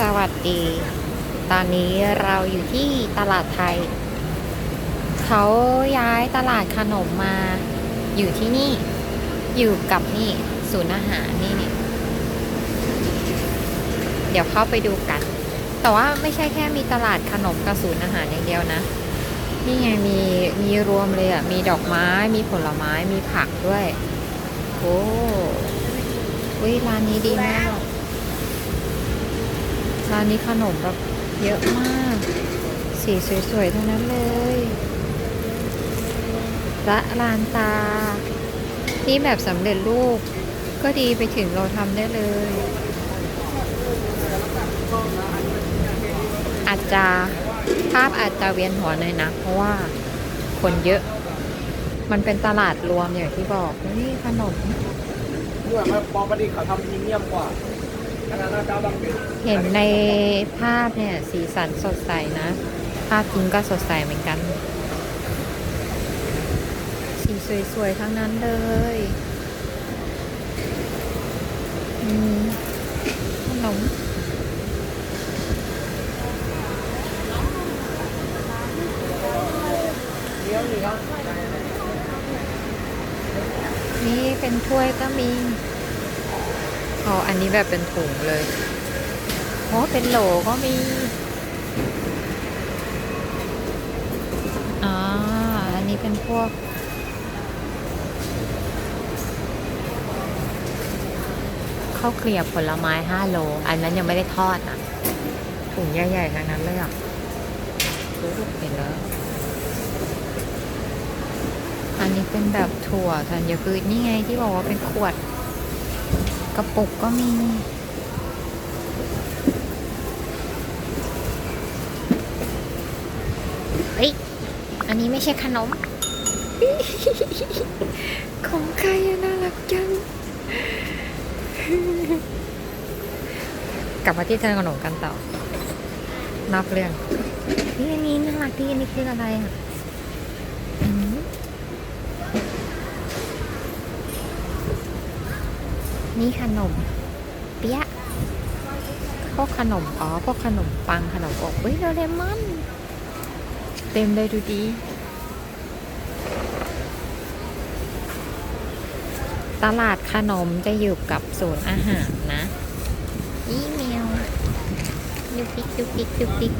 สวัสดี ตอนนี้เราอยู่ที่ตลาดไทย เขาย้ายตลาดขนมมาอยู่ที่นี่ อยู่กับนี่ศูนย์อาหารนี่นี่ เดี๋ยวเข้าไปดูกัน แต่ว่าไม่ใช่แค่มีตลาดขนมกับศูนย์อาหารอย่างเดียวนะ นี่ไงมีมีรวมเลยอะ มีดอกไม้ มีผลไม้ มีผักด้วย โอ้วิร้านนี้ดีมาก ร้านนี้ขนมแบบเยอะมาก สีสวยๆทั้งนั้นเลยละลานตา ที่แบบสำเร็จรูป ก็ดีไปถึงเราทำได้เลย อาจจะภาพอาจจะเวียนหัวหน่อยนะ เพราะว่าคนเยอะ มันเป็นตลาดรวมอย่างที่บอกนี่ขนมด้วยมาปอประดิษฐ์เขาทำพรีเมียมกว่า เห็นในภาพเนี่ย สีสันสดใสนะ ภาพจริงก็สดใสเหมือนกัน สีสวยๆ ทั้งนั้นเลยขนมเลี้ยวเหลืองนี่เป็นถ้วยก็มี อ๋ออันนี้แบบเป็นถุงเลยโอ๋อเป็นโหลก็มีอ่าอันนี้เป็นพวกข้าวเกลียบผลไม้5โล อันนั้นยังไม่ได้ทอดนะถุงใหญ่ๆทั้งนั้นเลยอะรู้เห็นแล้วอันนี้เป็นแบบถั่วธัญพืชนี่ไงที่บอกว่าเป็นขวด กระปุกก็มี เฮ้ย อันนี้ไม่ใช่ขนม ของใครน่ารักจัง กลับมาที่เธอขนมกันต่อนอกเรื่องนี่อันนี้น่ารักดีอันนี้คืออะไรอะอืม นี่ขนม เปี๊ยะพวกขนมอ๋อพวกขนมปังขนมอบเฮ้ยโดเรมอน เต็มเลยดูดีตลาดขนมจะอยู่กับศูนย์อาหารนะอีเมลยุกิกยุกิกยุกิก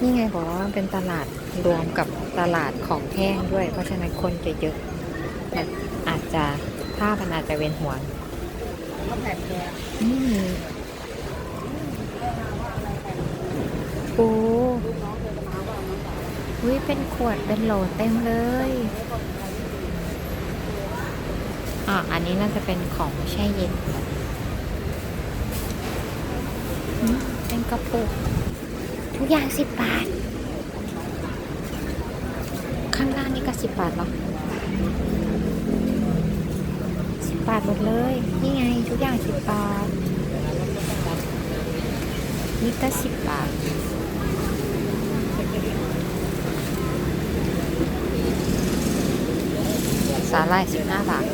นี่ไงบอกว่าเป็นตลาดรวมกับตลาดของแห้งด้วย เพราะฉะนั้นคนจะเยอะ แต่อาจจะภาพมันอาจจะเวียนหัวก็แผ่นแกนี่ปูอุ้ยเป็นขวดเป็นโหลเต็มเลยอะอันนี้น่าจะเป็นของแช่เย็นอืมเป็นกระปุก ทุกอย่างสิบบาท ข้างล่างนี่ก็สิบบาทเหรอสิ บาทหมดเลย นี่ไงทุกอย่างสิบบาท นี่ก็สิบบาทสาหร่ายสิบห้าบาท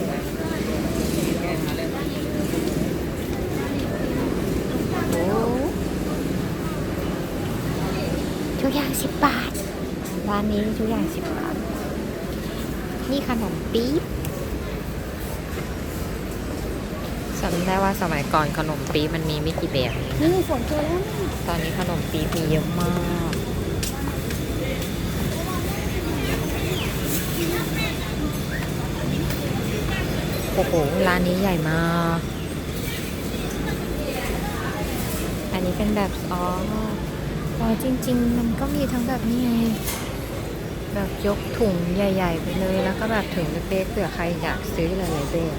ทุกอย่างสิบบาท ร้านนี้ทุกอย่างสิบบาท นี่ขนมปี๊บ จำได้ว่าสมัยก่อนขนมปี๊บมันมีไม่กี่แบบเองนะนี่ฝนเจอแล้วตอนนี้ขนมปี๊บมีเยอะมาก โอ้โห ร้านนี้ใหญ่มาก อันนี้เป็นแบบอ๋ออ๋อจริง ๆ มันก็มีทั้งแบบนี้ไงแบบยกถุงใหญ่ ๆ ไปเลยแล้วก็แบบถุงเล็กๆเผื่อใครอยากซื้อหลายๆแบบ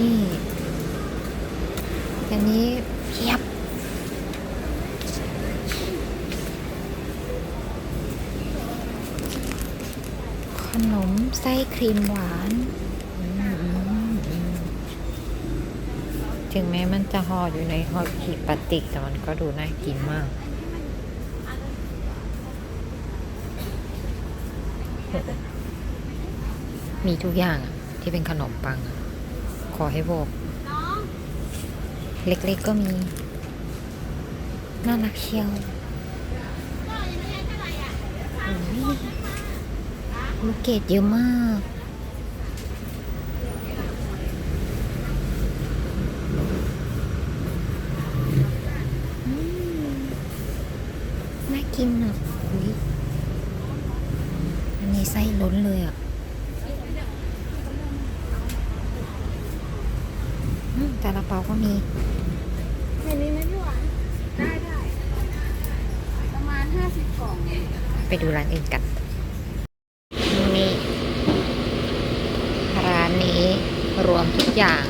นี่อันนี้เพียบขนมไส้ครีมหวานอืมอืมอืมถึงแม้มันจะห่ออยู่ในห่อพลาสติกแต่มันก็ดูน่ากินมากมีทุกอย่างอะที่เป็นขนมปังอะ ขอให้บอกเล็กๆก็มี น่ารักเชียวโอ้ยลูกเกดเยอะมากน่ากินอะอุ๊ยอันนี้ไส้ล้นเลยอะ อืมแต่ละเปาก็มีเห็นนี้ไหมพี่หวานได้ได้ประมาณห้าสิบกล่อง ไปดูร้านอื่นกัน นี่ ร้านนี้รวมทุกอย่าง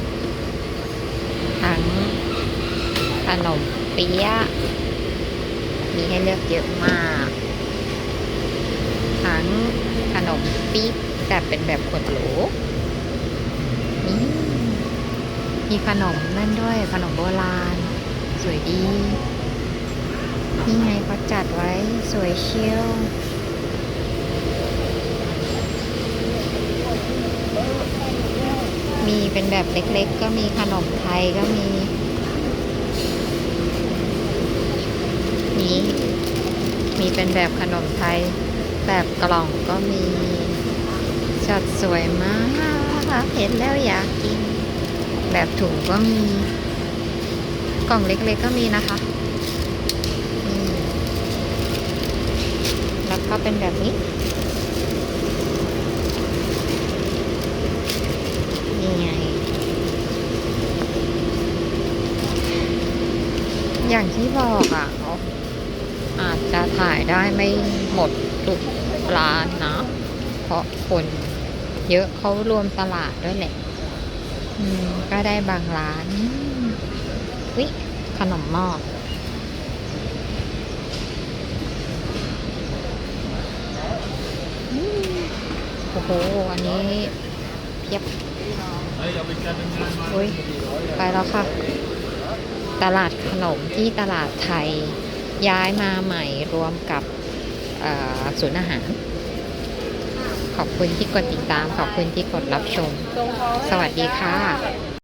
ทั้งขนมเปี๊ยะมีให้เลือกเยอะมาก ทั้งขนมปี๊บแต่เป็นแบบขวดโหลนี่ มีขนมนั่นด้วยขนมโบราณ สวยดี นี่ไงเขาจัดไว้สวยเชี่ยว มีเป็นแบบเล็กๆ ก็มีขนมไทยก็มี นี่มีเป็นแบบขนมไทย แบบกล่องก็มี จัดสวยมาก เห็นแล้วอยากกิน แบบถุงก็มี กล่องเล็กๆก็มีนะคะแล้วก็เป็นแบบนี้นี่ไงอย่างที่บอกอะเขาอาจจะถ่ายได้ไม่หมดทุกร้านนะ เพราะคนเยอะเขารวมตลาดด้วยแหละ ก็ได้บางร้านอืมวิขนมหม้อโอ้โห อันนี้เพียบอุ้ยไปแล้วค่ะ ตลาดขนมที่ตลาดไทยย้ายมาใหม่รวมกับศูนย์อาหาร ขอบคุณที่กดติดตาม ขอบคุณที่กดรับชม สวัสดีค่ะ